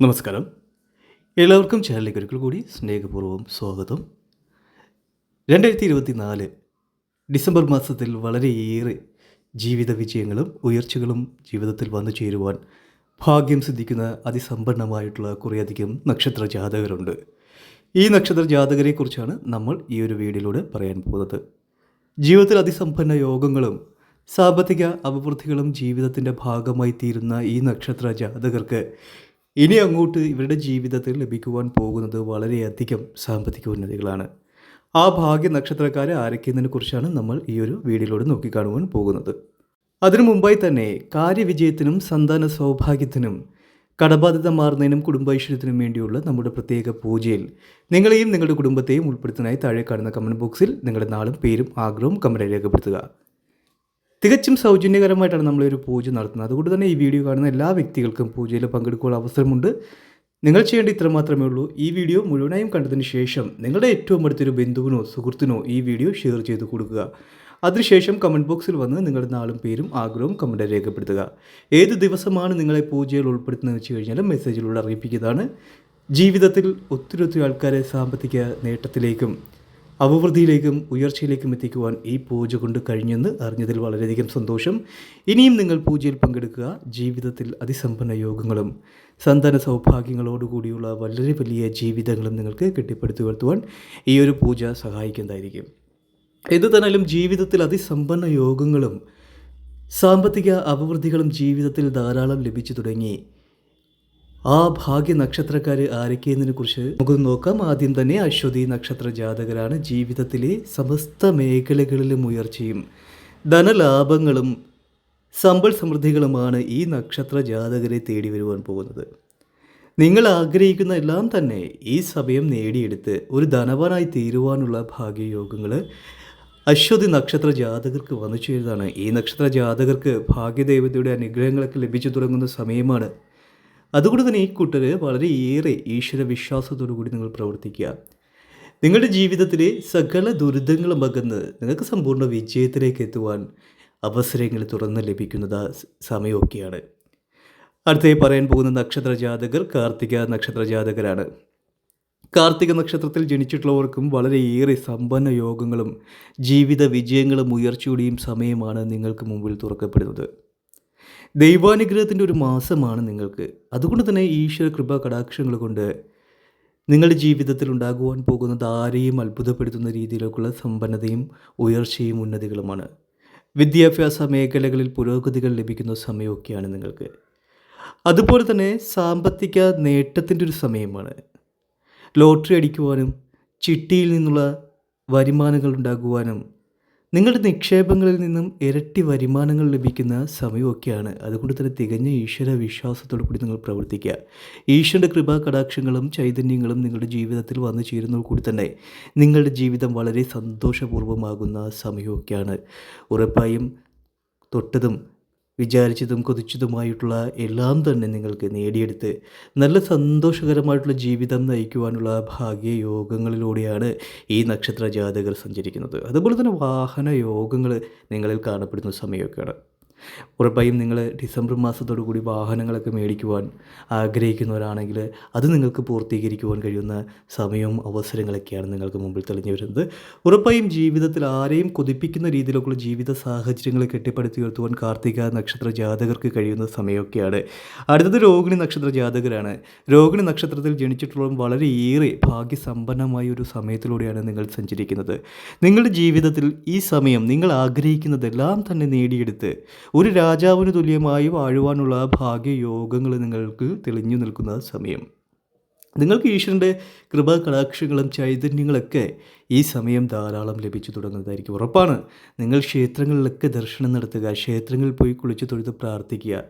നമസ്കാരം. എല്ലാവർക്കും ചാനലിലേക്ക് ഒരിക്കൽ കൂടി സ്നേഹപൂർവം സ്വാഗതം. രണ്ടായിരത്തി ഇരുപത്തി നാല് ഡിസംബർ മാസത്തിൽ വളരെയേറെ ജീവിത വിജയങ്ങളും ഉയർച്ചകളും ജീവിതത്തിൽ വന്നു ചേരുവാൻ ഭാഗ്യം സിദ്ധിക്കുന്ന അതിസമ്പന്നമായിട്ടുള്ള കുറേയധികം നക്ഷത്ര ജാതകരുണ്ട്. ഈ നക്ഷത്ര ജാതകരെക്കുറിച്ചാണ് നമ്മൾ ഈ ഒരു വീഡിയോയിലൂടെ പറയാൻ പോകുന്നത്. ജീവിതത്തിൽ അതിസമ്പന്ന യോഗങ്ങളും സാമ്പത്തിക അഭിവൃദ്ധികളും ജീവിതത്തിന്റെ ഭാഗമായി തീരുന്ന ഈ നക്ഷത്ര ജാതകർക്ക് ഇനി അങ്ങോട്ട് ഇവരുടെ ജീവിതത്തിൽ ലഭിക്കുവാൻ പോകുന്നത് വളരെയധികം സാമ്പത്തിക ഉന്നതികളാണ്. ആ ഭാഗ്യ നക്ഷത്രക്കാരെ ആരൊക്കെയെന്നതിനെ കുറിച്ചാണ് നമ്മൾ ഈ ഒരു വീഡിയോയിലൂടെ നോക്കിക്കാണുവാൻ പോകുന്നത്. അതിനു മുമ്പായി തന്നെ കാര്യവിജയത്തിനും സന്താന സൗഭാഗ്യത്തിനും കടബാധ്യത മാറുന്നതിനും കുടുംബൈശ്വര്യത്തിനും വേണ്ടിയുള്ള നമ്മുടെ പ്രത്യേക പൂജയിൽ നിങ്ങളെയും നിങ്ങളുടെ കുടുംബത്തെയും ഉൾപ്പെടുത്തുന്നതിനായി താഴെ കാണുന്ന കമന്റ് ബോക്സിൽ നിങ്ങളുടെ നാളും പേരും ആഗ്രഹവും കമന്റായി രേഖപ്പെടുത്തുക. തികച്ചും സൗജന്യകരമായിട്ടാണ് നമ്മളൊരു പൂജ നടത്തുന്നത്. അതുകൊണ്ട് തന്നെ ഈ വീഡിയോ കാണുന്ന എല്ലാ വ്യക്തികൾക്കും പൂജയിൽ പങ്കെടുക്കാനുള്ള അവസരമുണ്ട്. നിങ്ങൾ ചെയ്യേണ്ട ഇത്ര മാത്രമേ ഉള്ളൂ. ഈ വീഡിയോ മുഴുവനായും കണ്ടതിന് ശേഷം നിങ്ങളുടെ ഏറ്റവും അടുത്തൊരു ബന്ധുവിനോ സുഹൃത്തിനോ ഈ വീഡിയോ ഷെയർ ചെയ്ത് കൊടുക്കുക. അതിനുശേഷം കമന്റ് ബോക്സിൽ വന്ന് നിങ്ങളുടെ നാളും പേരും ആഗ്രഹവും കമന്റ് രേഖപ്പെടുത്തുക. ഏത് ദിവസമാണ് നിങ്ങളെ പൂജയിൽ ഉൾപ്പെടുത്തുന്നത് വെച്ച് കഴിഞ്ഞാൽ മെസ്സേജിലൂടെ അറിയിപ്പിക്കുന്നതാണ് ജീവിതത്തിൽ ഒത്തിരി ഒത്തിരി ആൾക്കാരെ സാമ്പത്തിക നേട്ടത്തിലേക്കും അഭിവൃദ്ധിയിലേക്കും ഉയർച്ചയിലേക്കും എത്തിക്കുവാൻ ഈ പൂജ കൊണ്ട് കഴിഞ്ഞെന്ന് അറിഞ്ഞതിൽ വളരെയധികം സന്തോഷം. ഇനിയും നിങ്ങൾ പൂജയിൽ പങ്കെടുക്കുക. ജീവിതത്തിൽ അതിസമ്പന്ന യോഗങ്ങളും സന്താന സൗഭാഗ്യങ്ങളോടുകൂടിയുള്ള വളരെ വലിയ ജീവിതങ്ങളും നിങ്ങൾക്ക് കെട്ടിപ്പടുത്തി വരുത്തുവാൻ ഈ ഒരു പൂജ സഹായിക്കുന്നതായിരിക്കും. എന്തു തന്നാലും ജീവിതത്തിൽ അതിസമ്പന്ന യോഗങ്ങളും സാമ്പത്തിക അഭിവൃദ്ധികളും ജീവിതത്തിൽ ധാരാളം ലഭിച്ചു തുടങ്ങി. ആ ഭാഗ്യ നക്ഷത്രക്കാർ ആരൊക്കെയെന്നതിനെ കുറിച്ച് നമുക്ക് നോക്കാം. ആദ്യം തന്നെ അശ്വതി നക്ഷത്ര ജാതകരാണ് ജീവിതത്തിലെ സമസ്ത മേഖലകളിലും ഉയർച്ചയും ധനലാഭങ്ങളും സമ്പൽ സമൃദ്ധികളുമാണ് ഈ നക്ഷത്ര ജാതകരെ തേടി വരുവാൻ പോകുന്നത്. നിങ്ങൾ ആഗ്രഹിക്കുന്ന എല്ലാം തന്നെ ഈ സമയം നേടിയെടുത്ത് ഒരു ധനവാനായി തീരുവാനുള്ള ഭാഗ്യയോഗങ്ങൾ അശ്വതി നക്ഷത്ര ജാതകർക്ക് വന്നു ചേരുന്നതാണ്. ഈ നക്ഷത്ര ജാതകർക്ക് ഭാഗ്യദേവതയുടെ അനുഗ്രഹങ്ങളൊക്കെ ലഭിച്ചു തുടങ്ങുന്ന സമയമാണ് അതുകൊണ്ട് തന്നെ ഈ കൂട്ടർ വളരെയേറെ ഈശ്വര വിശ്വാസത്തോടു കൂടി നിങ്ങൾ പ്രവർത്തിക്കുക. നിങ്ങളുടെ ജീവിതത്തിലെ സകല ദുരിതങ്ങളും അകന്ന് നിങ്ങൾക്ക് സമ്പൂർണ വിജയത്തിലേക്ക് എത്തുവാൻ അവസരങ്ങൾ തുറന്ന് ലഭിക്കുന്നത് സമയമൊക്കെയാണ്. അടുത്തേ പറയാൻ പോകുന്ന നക്ഷത്ര ജാതകർ കാർത്തിക നക്ഷത്ര ജാതകരാണ്. കാർത്തിക നക്ഷത്രത്തിൽ ജനിച്ചിട്ടുള്ളവർക്കും വളരെയേറെ സമ്പന്ന യോഗങ്ങളും ജീവിത വിജയങ്ങളും ഉയർച്ചയുടെയും സമയമാണ് നിങ്ങൾക്ക് മുമ്പിൽ തുറക്കപ്പെടുന്നത്. ദൈവാനുഗ്രഹത്തിന്റെ ഒരു മാസമാണ് നിങ്ങൾക്ക്. അതുകൊണ്ട് തന്നെ ഈശ്വര കൃപ കടാക്ഷങ്ങൾ കൊണ്ട് നിങ്ങളുടെ ജീവിതത്തിൽ ഉണ്ടാകുവാൻ പോകുന്നത് ആരെയും അത്ഭുതപ്പെടുത്തുന്ന രീതിയിലേക്കുള്ള സമ്പന്നതയും ഉയർച്ചയും ഉന്നതികളുമാണ്. വിദ്യാഭ്യാസ മേഖലകളിൽ പുരോഗതികൾ ലഭിക്കുന്ന സമയമൊക്കെയാണ് നിങ്ങൾക്ക്. അതുപോലെ തന്നെ സാമ്പത്തിക നേട്ടത്തിന്റെ ഒരു സമയമാണ്. ലോട്ടറി അടിക്കുവാനും ചിട്ടിയിൽ നിന്നുള്ള വരുമാനങ്ങൾ ഉണ്ടാകുവാനും നിങ്ങളുടെ നിക്ഷേപങ്ങളിൽ നിന്നും ഇരട്ടി വരുമാനങ്ങൾ ലഭിക്കുന്ന സമയമൊക്കെയാണ്. അതുകൊണ്ട് തന്നെ തികഞ്ഞ ഈശ്വര വിശ്വാസത്തോടു കൂടി നിങ്ങൾ പ്രവർത്തിക്കുക. ഈശ്വരന്റെ കൃപാ കടാക്ഷങ്ങളും ചൈതന്യങ്ങളും നിങ്ങളുടെ ജീവിതത്തിൽ വന്നു ചേരുന്നതോടു കൂടി തന്നെ നിങ്ങളുടെ ജീവിതം വളരെ സന്തോഷപൂർവമാകുന്ന സമയമൊക്കെയാണ്. ഉറപ്പായും തൊട്ടതും വിചാരിച്ചതും കൊതിച്ചതുമായിട്ടുള്ള എല്ലാം തന്നെ നിങ്ങൾക്ക് നേടിയെടുത്ത് നല്ല സന്തോഷകരമായിട്ടുള്ള ജീവിതം നയിക്കുവാനുള്ള ഭാഗ്യയോഗങ്ങളിലൂടെയാണ് ഈ നക്ഷത്ര ജാതകർ സഞ്ചരിക്കുന്നത്. അതുപോലെ തന്നെ വാഹന യോഗങ്ങൾ നിങ്ങളിൽ കാണപ്പെടുന്ന സമയമൊക്കെയാണ്. ഉറപ്പായും നിങ്ങൾ ഡിസംബർ മാസത്തോടു കൂടി വാഹനങ്ങളൊക്കെ മേടിക്കുവാൻ ആഗ്രഹിക്കുന്നവരാണെങ്കിൽ അത് നിങ്ങൾക്ക് പൂർത്തീകരിക്കുവാൻ കഴിയുന്ന സമയവും അവസരങ്ങളൊക്കെയാണ് നിങ്ങൾക്ക് മുമ്പിൽ തെളിഞ്ഞു വരുന്നത്. ഉറപ്പായും ജീവിതത്തിൽ ആരെയും കൊതിപ്പിക്കുന്ന രീതിയിലൊക്കെയുള്ള ജീവിത സാഹചര്യങ്ങൾ കെട്ടിപ്പടുത്തി ഉയർത്തുവാൻ കാർത്തിക നക്ഷത്ര ജാതകർക്ക് കഴിയുന്ന സമയമൊക്കെയാണ്. അടുത്തത് രോഹിണി നക്ഷത്ര ജാതകരാണ്. രോഹിണി നക്ഷത്രത്തിൽ ജനിച്ചിട്ടുള്ളതും വളരെയേറെ ഭാഗ്യസമ്പന്നമായ ഒരു സമയത്തിലൂടെയാണ് നിങ്ങൾ സഞ്ചരിക്കുന്നത്. നിങ്ങളുടെ ജീവിതത്തിൽ ഈ സമയം നിങ്ങൾ ആഗ്രഹിക്കുന്നതെല്ലാം തന്നെ നേടിയെടുത്ത് ഒരു രാജാവിന് തുല്യമായി വാഴുവാനുള്ള ഭാഗ്യയോഗങ്ങൾ നിങ്ങൾക്ക് തെളിഞ്ഞു നിൽക്കുന്ന സമയം. നിങ്ങൾക്ക് ഈശ്വരന്റെ കൃപ കടാക്ഷങ്ങളും ചൈതന്യങ്ങളൊക്കെ ഈ സമയം ധാരാളം ലഭിച്ചു തുടങ്ങുന്നതായിരിക്കും. ഉറപ്പാണ്. നിങ്ങൾ ക്ഷേത്രങ്ങളിലൊക്കെ ദർശനം നടത്തുക ക്ഷേത്രങ്ങളിൽ പോയി കുളിച്ച് തൊഴുത് പ്രാർത്ഥിക്കുക.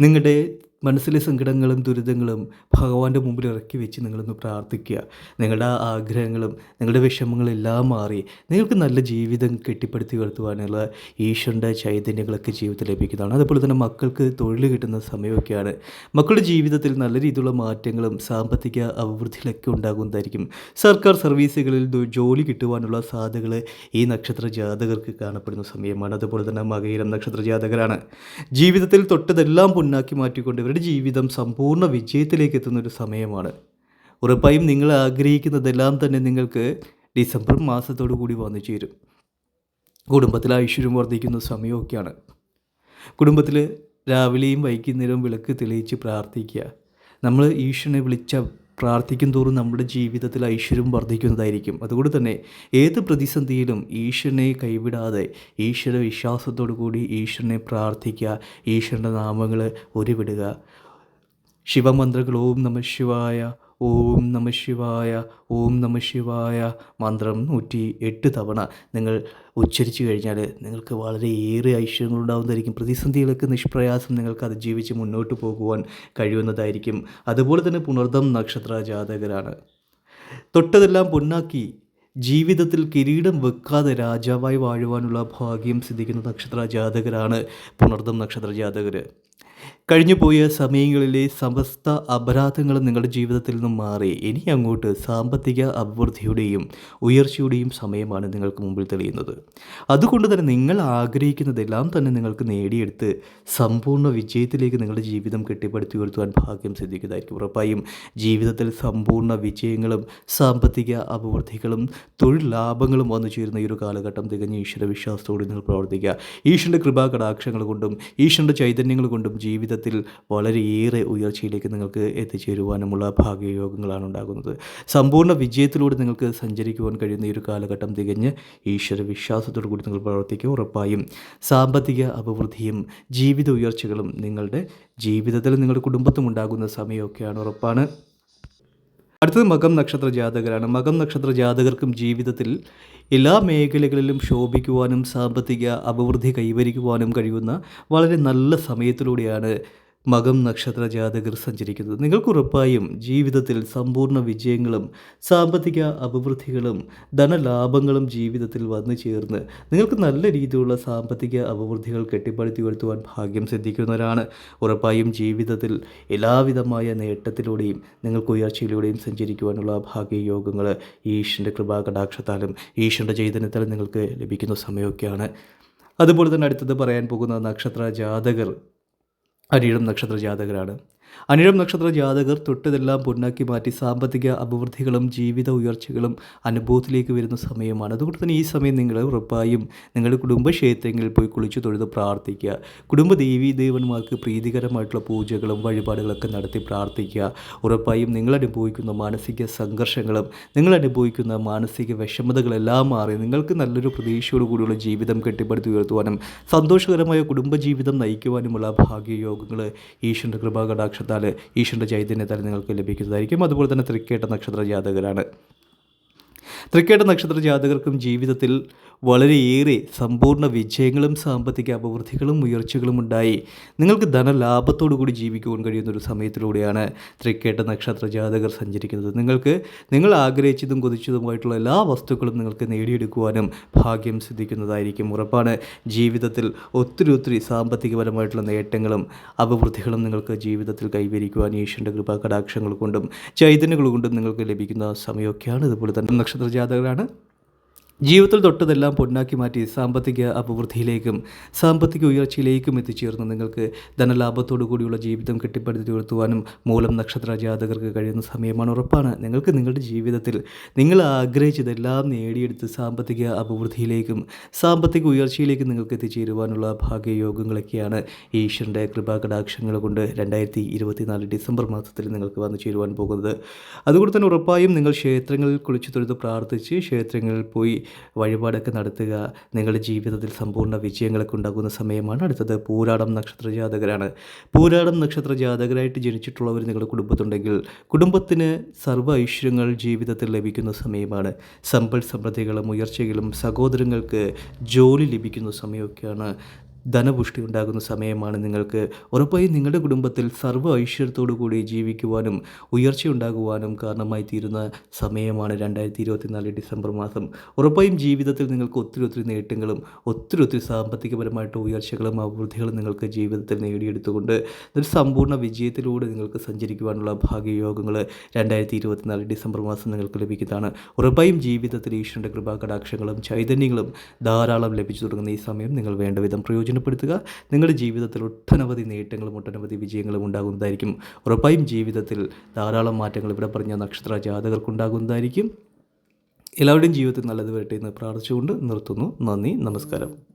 നിങ്ങളുടെ മനസ്സിലെ സങ്കടങ്ങളും ദുരിതങ്ങളും ഭഗവാന്റെ മുമ്പിൽ ഇറക്കി വെച്ച് നിങ്ങളൊന്ന് പ്രാർത്ഥിക്കുക. നിങ്ങളുടെ ആഗ്രഹങ്ങളും നിങ്ങളുടെ വിഷമങ്ങളെല്ലാം മാറി നിങ്ങൾക്ക് നല്ല ജീവിതം കെട്ടിപ്പടുത്തി വരുത്തുവാനുള്ള ഈശ്വരന്റെ ചൈതന്യങ്ങളൊക്കെ ജീവിതത്തിൽ ലഭിക്കുന്നതാണ്. അതുപോലെ തന്നെ മക്കൾക്ക് തൊഴിൽ കിട്ടുന്ന സമയമൊക്കെയാണ്. മക്കളുടെ ജീവിതത്തിൽ നല്ല രീതിയിലുള്ള മാറ്റങ്ങളും സാമ്പത്തിക അഭിവൃദ്ധിയിലൊക്കെ ഉണ്ടാകുന്നതായിരിക്കും. സർക്കാർ സർവീസുകളിൽ ജോലി കിട്ടുവാനുള്ള സാധ്യതകൾ ഈ നക്ഷത്ര ജാതകർക്ക് കാണപ്പെടുന്ന സമയമാണ്. അതുപോലെ തന്നെ മകയിരം നക്ഷത്ര ജാതകരാണ്. ജീവിതത്തിൽ തൊട്ടതെല്ലാം പൊന്നാക്കി മാറ്റിക്കൊണ്ട് ഇവർ നിങ്ങളുടെ ജീവിതം സമ്പൂർണ വിജയത്തിലേക്ക് എത്തുന്ന ഒരു സമയമാണ്. ഉറപ്പായും നിങ്ങൾ ആഗ്രഹിക്കുന്നതെല്ലാം തന്നെ നിങ്ങൾക്ക് ഡിസംബർ മാസത്തോടു കൂടി വന്നു ചേരും. കുടുംബത്തിൽ ഐശ്വര്യം വർദ്ധിക്കുന്ന സമയമൊക്കെയാണ്. കുടുംബത്തിൽ രാവിലെയും വൈകുന്നേരവും വിളക്ക് തെളിയിച്ച് പ്രാർത്ഥിക്കുക. നമ്മൾ ഈശ്വരനെ വിളിച്ച പ്രാർത്ഥിക്കും തോറും നമ്മുടെ ജീവിതത്തിൽ ഐശ്വര്യം വർദ്ധിക്കുന്നതായിരിക്കും. അതുകൊണ്ട് തന്നെ ഏത് പ്രതിസന്ധിയിലും ഈശ്വരനെ കൈവിടാതെ ഈശ്വര വിശ്വാസത്തോടു കൂടി ഈശ്വരനെ പ്രാർത്ഥിക്കുക ഈശ്വരന്റെ നാമങ്ങൾ ഉരുവിടുക. ശിവമന്ത്രങ്ങൾ നമ ശിവായ. ഓം നമ ശിവായ ഓം നമ ശിവായ. മന്ത്രം നൂറ്റി എട്ട് തവണ നിങ്ങൾ ഉച്ചരിച്ചു കഴിഞ്ഞാൽ നിങ്ങൾക്ക് വളരെയേറെ ഐശ്വര്യങ്ങൾ ഉണ്ടാകുന്നതായിരിക്കും പ്രതിസന്ധികളൊക്കെ നിഷ്പ്രയാസം നിങ്ങൾക്ക് അതിജീവിച്ച് മുന്നോട്ട് പോകുവാൻ കഴിയുന്നതായിരിക്കും. അതുപോലെ തന്നെ പുണർദം നക്ഷത്ര ജാതകരാണ്. തൊട്ടതെല്ലാം പൊന്നാക്കി ജീവിതത്തിൽ കിരീടം വെക്കാതെ രാജാവായി വാഴുവാനുള്ള ഭാഗ്യം സിദ്ധിക്കുന്ന നക്ഷത്ര ജാതകരാണ് പുണർദം നക്ഷത്ര ജാതകർ കഴിഞ്ഞുപോയ സമയങ്ങളിലെ സമസ്ത അപരാധങ്ങളും നിങ്ങളുടെ ജീവിതത്തിൽ നിന്നും മാറി. ഇനി അങ്ങോട്ട് സാമ്പത്തിക അഭിവൃദ്ധിയുടെയും ഉയർച്ചയുടെയും സമയമാണ് നിങ്ങൾക്ക് മുമ്പിൽ തെളിയുന്നത്. അതുകൊണ്ട് തന്നെ നിങ്ങൾ ആഗ്രഹിക്കുന്നതെല്ലാം തന്നെ നിങ്ങൾക്ക് നേടിയെടുത്ത് സമ്പൂർണ വിജയത്തിലേക്ക് നിങ്ങളുടെ ജീവിതം കെട്ടിപ്പടുത്തി ഉയർത്തുവാൻ ഭാഗ്യം സിദ്ധിക്കുന്നതായിരിക്കും. ഉറപ്പായും ജീവിതത്തിൽ സമ്പൂർണ വിജയങ്ങളും സാമ്പത്തിക അഭിവൃദ്ധികളും തൊഴിൽ ലാഭങ്ങളും വന്നു ചേരുന്ന ഈ ഒരു കാലഘട്ടം തികഞ്ഞ ഈശ്വര വിശ്വാസത്തോടെ നിങ്ങൾ പ്രവർത്തിക്കുക. ഈശ്വരന്റെ കൃപാ കടാക്ഷങ്ങൾ കൊണ്ടും ഈശ്വരന്റെ ചൈതന്യങ്ങൾ കൊണ്ടും ജീവിതത്തിൽ വളരെയേറെ ഉയർച്ചയിലേക്ക് നിങ്ങൾക്ക് എത്തിച്ചേരുവാനുമുള്ള ഭാഗ്യയോഗങ്ങളാണ് ഉണ്ടാകുന്നത്. സമ്പൂർണ വിജയത്തിലൂടെ നിങ്ങൾക്ക് സഞ്ചരിക്കുവാൻ കഴിയുന്ന ഈ ഒരു കാലഘട്ടം തികഞ്ഞ് ഈശ്വര വിശ്വാസത്തോടു കൂടി നിങ്ങൾ പ്രവർത്തിക്കുക ഉറപ്പായും. സാമ്പത്തിക അഭിവൃദ്ധിയും ജീവിത ഉയർച്ചകളും നിങ്ങളുടെ ജീവിതത്തിൽ നിങ്ങളുടെ കുടുംബത്തും ഉണ്ടാകുന്ന സമയമൊക്കെയാണ് ഉറപ്പാണ്. അടുത്തത് മകം നക്ഷത്ര ജാതകരാണ്. മകം നക്ഷത്ര ജാതകർക്കും ജീവിതത്തിൽ എല്ലാ മേഖലകളിലും ശോഭിക്കുവാനും സാമ്പത്തിക അഭിവൃദ്ധി കൈവരിക്കുവാനും കഴിയുന്ന വളരെ നല്ല സമയത്തിലൂടെയാണ് മകം നക്ഷത്ര ജാതകർ സഞ്ചരിക്കുന്നത്. നിങ്ങൾക്ക് ഉറപ്പായും ജീവിതത്തിൽ സമ്പൂർണ വിജയങ്ങളും സാമ്പത്തിക അഭിവൃദ്ധികളും ധനലാഭങ്ങളും ജീവിതത്തിൽ വന്നു ചേർന്ന് നിങ്ങൾക്ക് നല്ല രീതിയിലുള്ള സാമ്പത്തിക അഭിവൃദ്ധികൾ കെട്ടിപ്പടുത്തി ഉയർത്തുവാൻ ഭാഗ്യം സിദ്ധിക്കുന്നവരാണ്. ഉറപ്പായും ജീവിതത്തിൽ എല്ലാവിധമായ നേട്ടത്തിലൂടെയും നിങ്ങൾക്ക് ഉയർച്ചയിലൂടെയും സഞ്ചരിക്കുവാനുള്ള ഭാഗ്യയോഗങ്ങൾ ഈശ്വരന്റെ കൃപാകടാക്ഷത്താലും ഈശ്വരന്റെ ചൈതന്യത്താലും നിങ്ങൾക്ക് ലഭിക്കുന്ന സമയമൊക്കെയാണ്. അതുപോലെ തന്നെ അടുത്തത് പറയാൻ പോകുന്ന നക്ഷത്ര ജാതകർ അനിഴം നക്ഷത്ര ജാതകരാണ് അനിഴം നക്ഷത്ര ജാതകർ തൊട്ടതെല്ലാം പൊന്നാക്കി മാറ്റി സാമ്പത്തിക അഭിവൃദ്ധികളും ജീവിത ഉയർച്ചകളും അനുഭവത്തിലേക്ക് വരുന്ന സമയമാണ്. അതുകൊണ്ട് തന്നെ ഈ സമയം നിങ്ങൾ ഉറപ്പായും നിങ്ങളുടെ കുടുംബക്ഷേത്രങ്ങളിൽ പോയി കുളിച്ചു തൊഴുത് പ്രാർത്ഥിക്കുക. കുടുംബ ദേവീ ദേവന്മാർക്ക് പ്രീതികരമായിട്ടുള്ള പൂജകളും വഴിപാടുകളൊക്കെ നടത്തി പ്രാർത്ഥിക്കുക. ഉറപ്പായും നിങ്ങൾ അനുഭവിക്കുന്ന മാനസിക സംഘർഷങ്ങളും നിങ്ങൾ അനുഭവിക്കുന്ന മാനസിക വിഷമതകളെല്ലാം മാറി നിങ്ങൾക്ക് നല്ലൊരു പ്രതീക്ഷയോട് കൂടിയുള്ള ജീവിതം കെട്ടിപ്പടുത്തി ഉയർത്തുവാനും സന്തോഷകരമായ കുടുംബജീവിതം നയിക്കുവാനുമുള്ള ഭാഗ്യയോഗങ്ങൾ ഈശ്വരന്റെ കൃപാകടാക്ഷത്താൽ ഈശ്വരന്റെ ചൈതന്യത്താൽ നിങ്ങൾക്ക് ലഭിക്കുന്നതായിരിക്കും. അതുപോലെ തന്നെ തൃക്കേട്ട നക്ഷത്ര ജാതകരാണ്. തൃക്കേട്ട നക്ഷത്ര ജാതകർക്കും ജീവിതത്തിൽ വളരെയേറെ സമ്പൂർണ വിജയങ്ങളും സാമ്പത്തിക അഭിവൃദ്ധികളും ഉയർച്ചകളും ഉണ്ടായി. നിങ്ങൾക്ക് ധനലാഭത്തോടു കൂടി ജീവിക്കുവാൻ കഴിയുന്ന ഒരു സമയത്തിലൂടെയാണ് തൃക്കേട്ട നക്ഷത്ര ജാതകർ സഞ്ചരിക്കുന്നത്. നിങ്ങൾക്ക് നിങ്ങൾ ആഗ്രഹിച്ചതും കൊതിച്ചതുമായിട്ടുള്ള എല്ലാ വസ്തുക്കളും നിങ്ങൾക്ക് നേടിയെടുക്കുവാനും ഭാഗ്യം സിദ്ധിക്കുന്നതായിരിക്കും. ഉറപ്പാണ് ജീവിതത്തിൽ ഒത്തിരി ഒത്തിരി സാമ്പത്തികപരമായിട്ടുള്ള നേട്ടങ്ങളും അഭിവൃദ്ധികളും നിങ്ങൾക്ക് ജീവിതത്തിൽ കൈവരിക്കുവാൻ ഈശ്വരന്റെ കൃപ കടാക്ഷങ്ങൾ കൊണ്ടും ചൈതന്യങ്ങൾ കൊണ്ടും നിങ്ങൾക്ക് ലഭിക്കുന്ന സമയമൊക്കെയാണ് ഇതുപോലെ തന്നെ. നക്ഷത്ര ജാതകരാണ് ജീവിതത്തിൽ തൊട്ടതെല്ലാം പൊന്നാക്കി മാറ്റി സാമ്പത്തിക അഭിവൃദ്ധിയിലേക്കും സാമ്പത്തിക ഉയർച്ചയിലേക്കും എത്തിച്ചേർന്ന് നിങ്ങൾക്ക് ധനലാഭത്തോടു കൂടിയുള്ള ജീവിതം കെട്ടിപ്പടുത്തി ഉയർത്തുവാനും മൂലം നക്ഷത്ര ജാതകർക്ക് കഴിയുന്ന സമയമാണ് ഉറപ്പാണ്. നിങ്ങൾക്ക് നിങ്ങളുടെ ജീവിതത്തിൽ നിങ്ങൾ ആഗ്രഹിച്ചതെല്ലാം നേടിയെടുത്ത് സാമ്പത്തിക അഭിവൃദ്ധിയിലേക്കും സാമ്പത്തിക ഉയർച്ചയിലേക്കും നിങ്ങൾക്ക് എത്തിച്ചേരുവാനുള്ള ഭാഗ്യയോഗങ്ങളൊക്കെയാണ് ഈശ്വരന്റെ കൃപാകടാക്ഷങ്ങൾ കൊണ്ട് രണ്ടായിരത്തി ഇരുപത്തിനാല് ഡിസംബർ മാസത്തിൽ നിങ്ങൾക്ക് വന്നു ചേരുവാൻ പോകുന്നത്. അതുകൊണ്ട് തന്നെ ഉറപ്പായും നിങ്ങൾ ക്ഷേത്രങ്ങളിൽ കുളിച്ചു തൊഴുത് പ്രാർത്ഥിച്ച് ക്ഷേത്രങ്ങളിൽ പോയി വഴിപാടൊക്കെ നടത്തുക നിങ്ങളുടെ ജീവിതത്തിൽ സമ്പൂർണ വിജയങ്ങളൊക്കെ ഉണ്ടാകുന്ന സമയമാണ് അടുത്തത് പൂരാടം നക്ഷത്ര ജാതകരാണ്. പൂരാടം നക്ഷത്ര ജാതകരായിട്ട് ജനിച്ചിട്ടുള്ളവർ നിങ്ങളുടെ കുടുംബത്തുണ്ടെങ്കിൽ കുടുംബത്തിന് സർവ ഐശ്വര്യങ്ങൾ ജീവിതത്തിൽ ലഭിക്കുന്ന സമയമാണ്. സമ്പൽ സമൃദ്ധികളും ഉയർച്ചകളും സഹോദരങ്ങൾക്ക് ജോലി ലഭിക്കുന്ന സമയമൊക്കെയാണ് ധനപുഷ്ടി ഉണ്ടാകുന്ന സമയമാണ് നിങ്ങൾക്ക് ഉറപ്പായും നിങ്ങളുടെ കുടുംബത്തിൽ സർവ ഐശ്വര്യത്തോടു കൂടി ജീവിക്കുവാനും ഉയർച്ച ഉണ്ടാകുവാനും കാരണമായി തീരുന്ന സമയമാണ് രണ്ടായിരത്തി ഇരുപത്തിനാല് ഡിസംബർ മാസം. ഉറപ്പായും ജീവിതത്തിൽ നിങ്ങൾക്ക് ഒത്തിരി ഒത്തിരി നേട്ടങ്ങളും ഒത്തിരി ഒത്തിരി സാമ്പത്തികപരമായിട്ട് ഉയർച്ചകളും അഭിവൃദ്ധികളും നിങ്ങൾക്ക് ജീവിതത്തിൽ നേടിയെടുത്തുകൊണ്ട് ഒരു സമ്പൂർണ വിജയത്തിലൂടെ നിങ്ങൾക്ക് സഞ്ചരിക്കുവാനുള്ള ഭാഗ്യയോഗങ്ങൾ രണ്ടായിരത്തി ഇരുപത്തിനാല് ഡിസംബർ മാസം നിങ്ങൾക്ക് ലഭിക്കുന്നതാണ്. ഉറപ്പായും ജീവിതത്തിൽ ഈശ്വരന്റെ കൃപാകടാക്ഷങ്ങളും ചൈതന്യങ്ങളും ധാരാളം ലഭിച്ചു തുടങ്ങുന്ന ഈ സമയം നിങ്ങൾ വേണ്ടവിധം പ്രയോജനം പ്രയോജനപ്പെടുത്തുക നിങ്ങളുടെ ജീവിതത്തിൽ ഒട്ടനവധി നേട്ടങ്ങളും ഒട്ടനവധി വിജയങ്ങളും ഉണ്ടാകുന്നതായിരിക്കും. ഉറപ്പായും ജീവിതത്തിൽ ധാരാളം മാറ്റങ്ങൾ ഇവിടെ പറഞ്ഞ നക്ഷത്ര ജാതകർക്കുണ്ടാകുന്നതായിരിക്കും. എല്ലാവരുടെയും ജീവിതത്തിൽ നല്ലത് വരട്ടെ എന്ന് പ്രാർത്ഥിച്ചുകൊണ്ട് നിർത്തുന്നു. നന്ദി. നമസ്കാരം.